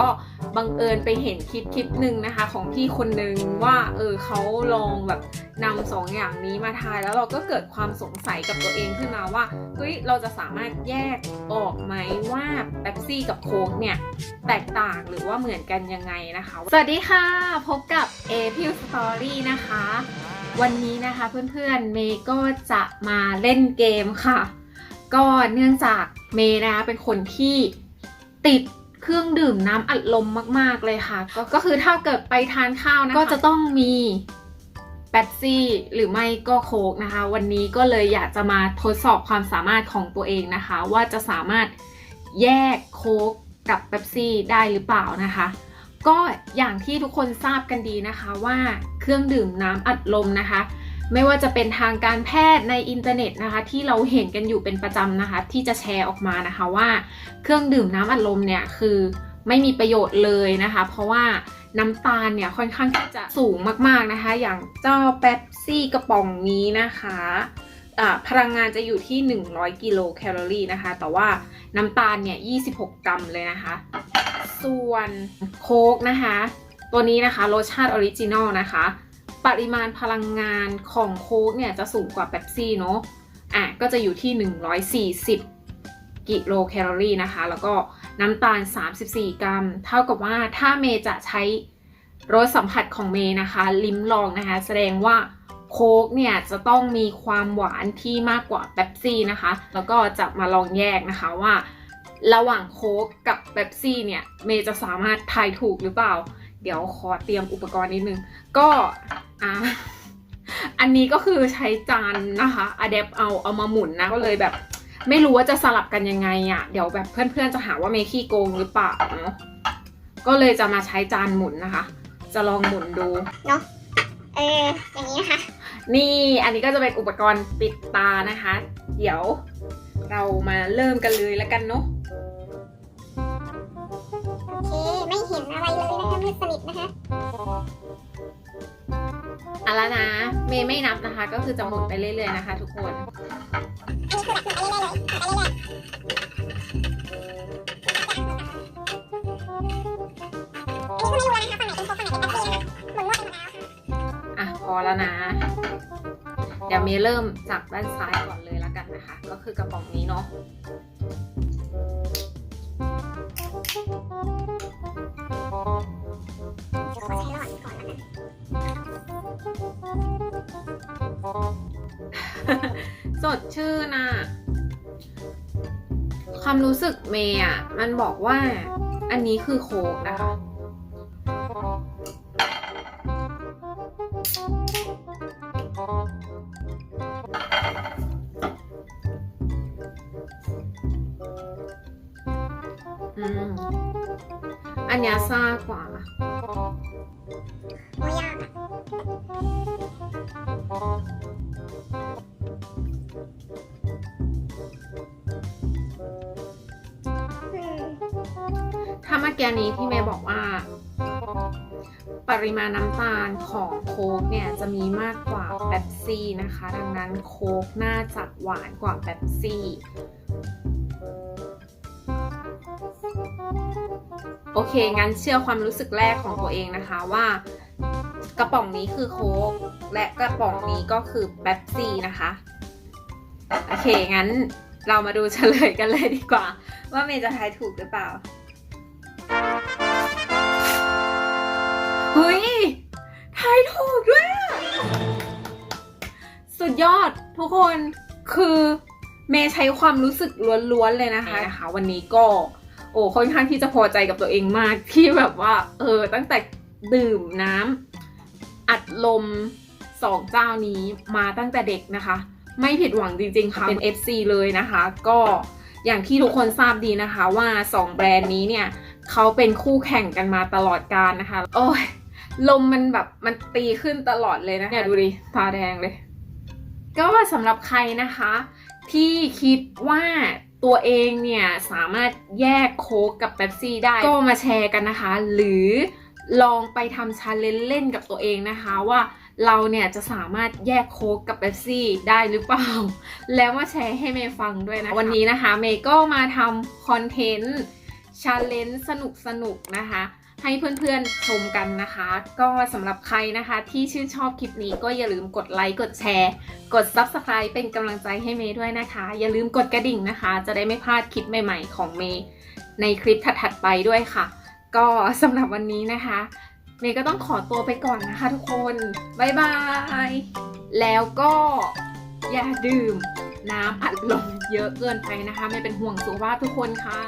ก็บังเอิญไปเห็นคลิปคลิปหนึ่งนะคะ ของพี่คนนึงว่าเออเขาลองแบบนำสองอย่างนี้มาทายแล้วเราก็เกิดความสงสัยกับตัวเองขึ้นมาว่าเฮ้ยเราจะสามารถแยกออกไหมว่าเป๊ปซี่กับโค้กเนี่ยแตกต่างหรือว่าเหมือนกันยังไงนะคะ สวัสดีค่ะ พบกับ a p i l Story นะคะ วันนี้นะคะเพื่อนๆเมย์ก็จะมาเล่นเกมค่ะ ก็เนื่องจากเมย์นะคะเป็นคนที่ติด เครื่องดื่มน้ำอัดลมมากๆเลยค่ะ ก็ก็คือถ้าเกิดไปทานข้าวนะคะก็จะต้องมีแป๊บซี่หรือไม่ก็โค้กนะคะ วันนี้ก็เลยอยากจะมาทดสอบความสามารถของตัวเองนะคะ ว่าจะสามารถแยกโค้กกับแป๊บซี่ได้หรือเปล่านะคะ ก็อย่างที่ทุกคนทราบกันดีนะคะว่าเครื่องดื่มน้ำอัดลมนะคะ ไม่ว่าจะเป็นทางการแพทย์ในอินเทอร์เน็ตนะคะ ที่เราเห็นกันอยู่เป็นประจำนะคะ ที่จะแชร์ออกมานะคะว่า เครื่องดื่มน้ำอัดลมเนี่ยคือไม่มีประโยชน์เลยนะคะ เพราะว่าน้ำตาลเนี่ยค่อนข้างที่จะสูงมากๆนะคะ อย่างเจ้าเป๊ปซี่กระป๋องนี้นะคะพลังงานจะอยู่ที่ 100 กิโลแคลอรี่นะคะ แต่ว่าน้ำตาลเนี่ย 26 กรัมเลยนะคะ ส่วนโค้กนะคะ ตัวนี้นะคะรสชาติออริจินอลนะคะ ปริมาณพลังงานของโค้กเนี่ยจะสูงกว่าเป๊ปซี่เนาะอะก็จะอยู่ที่ 140 กิโลแคลอรี่นะคะ แล้วก็น้ำตาล 34 กรัม เท่ากับว่าถ้าเมย์จะใช้รสสัมผัสของเมย์นะคะ ลิ้มลองนะคะ แสดงว่าโค้กเนี่ยจะต้องมีความหวานที่มากกว่าเป๊ปซี่นะคะ แล้วก็จะมาลองแยกนะคะว่า ระหว่างโค้กกับเป๊ปซี่เนี่ยเมย์จะสามารถทายถูกหรือเปล่า เดี๋ยวขอเตรียมอุปกรณ์นิดนึง ก็ อ่าอันนี้ก็คือใช้จานนะคะอะเดปเอาเอามาหมุนนะก็เลยแบบ ไม่รู้ว่าจะสลับกันยังไงอะ่ะเดี๋ยวแบบเพื่อนๆจะหาว่าเมย์ขี้โกงหรือเปล่าเนาะก็เลยจะมาใช้จานหมุนนะคะ จะลองหมุนดูเนาะเอออย่างนี้นะคะนี่อันนี้ก็จะเป็นอุปกรณ์ปิดตานะคะ เดี๋ยวเรามาเริ่มกันเลยแล้วกันเนาะโอเคไม่เห็นอะไรเลยนะคะมืดสนิทนะคะเอะแล้วนะ เมย์ไม่นับนะคะ ก็คือจะหมุนไปเรื่อยๆนะคะ ทุกคนอันนี้คือแบบไปเรื่อยๆไปเรื่อยๆไม่รู้นะฮะไปไหนเป็นตัวไปไหนเป็นตัวเหมือนง้อไปไหนมาไหนอะอะพอแล้วนะ เดี๋ยวเมย์เริ่มจากด้านซ้ายก่อนเลยแล้วกันนะคะ ก็คือกระป๋องนี้เนาะ สดชื่นอะความรู้สึกเมย์อะมันบอกว่า อันนี้คือโค้กนะคะอืมอันนี้ซ่ากว่าโอ้ยยากอะ อกี้นี้ที่เมย์บอกว่า ปริมาณน้ำตาลของโค้กเนี่ยจะมีมากกว่าเป๊ปซี่นะคะ ดังนั้นโค้กน่าจะหวานกว่าเป๊ปซี่ โอเค งั้นเชื่อความรู้สึกแรกของตัวเองนะคะว่ากระป๋องนี้คือโค้กและกระป๋องนี้ก็คือเป๊ปซี่นะคะ โอเค งั้นเรามาดูเฉลยกันเลยดีกว่า ว่าเมย์จะทายถูกหรือเปล่า เฮ้ยทายถูกด้วยอะสุดยอดทุกคนคือเมย์ใช้ความรู้สึกล้วนๆเลยนะคะนะคะวันนี้ก็ โอ้ค่อนข้างที่จะพอใจกับตัวเองมากที่แบบว่า เออ ตั้งแต่ดื่มน้ำอัดลมสองเจ้านี้มาตั้งแต่เด็กนะคะ ไม่ผิดหวังจริงๆค่ะเป็น FC เลยนะคะ ก็อย่างที่ทุกคนทราบดีนะคะว่า 2 แบรนด์นี้เนี่ยเขาเป็นคู่แข่งกันมาตลอดกาลนะคะ โอ้ย ลมมันแบบมันตีขึ้นตลอดเลยนะเนี่ยดูดิตาแดงเลย ก็สำหรับใครนะคะ ที่คิดว่าตัวเองเนี่ยสามารถแยกโค้กกับเป๊ปซี่ได้ ก็มาแชร์กันนะคะ หรือลองไปทำชาเลนจ์เล่นกับตัวเองนะคะว่าเราเนี่ยจะสามารถแยกโค้กกับเป๊ปซี่ได้หรือเปล่า แล้วมาแชร์ให้เมย์ฟังด้วยนะ วันนี้นะคะเมย์ก็มาทำคอนเทนต์ชาเลนจ์สนุกสนุกๆนะคะ ให้เพื่อนๆชมกันนะคะ ก็สำหรับใครนะคะที่ชื่นชอบคลิปนี้ก็อย่าลืมกดไลค์กดแชร์ กด Subscribe เป็นกำลังใจให้เมย์ด้วยนะคะ อย่าลืมกดกระดิ่งนะคะ จะได้ไม่พลาดคลิปใหม่ๆ ของเมย์ในคลิปถัดๆไปด้วยค่ะ ก็สำหรับวันนี้นะคะ เมย์ก็ต้องขอตัวไปก่อนนะคะทุกคนบ๊ายบายแล้วก็อย่าดื่มน้ำอัดลมเยอะเกินไปนะคะ ไม่เป็นห่วงสุขภาพทุกคนค่ะ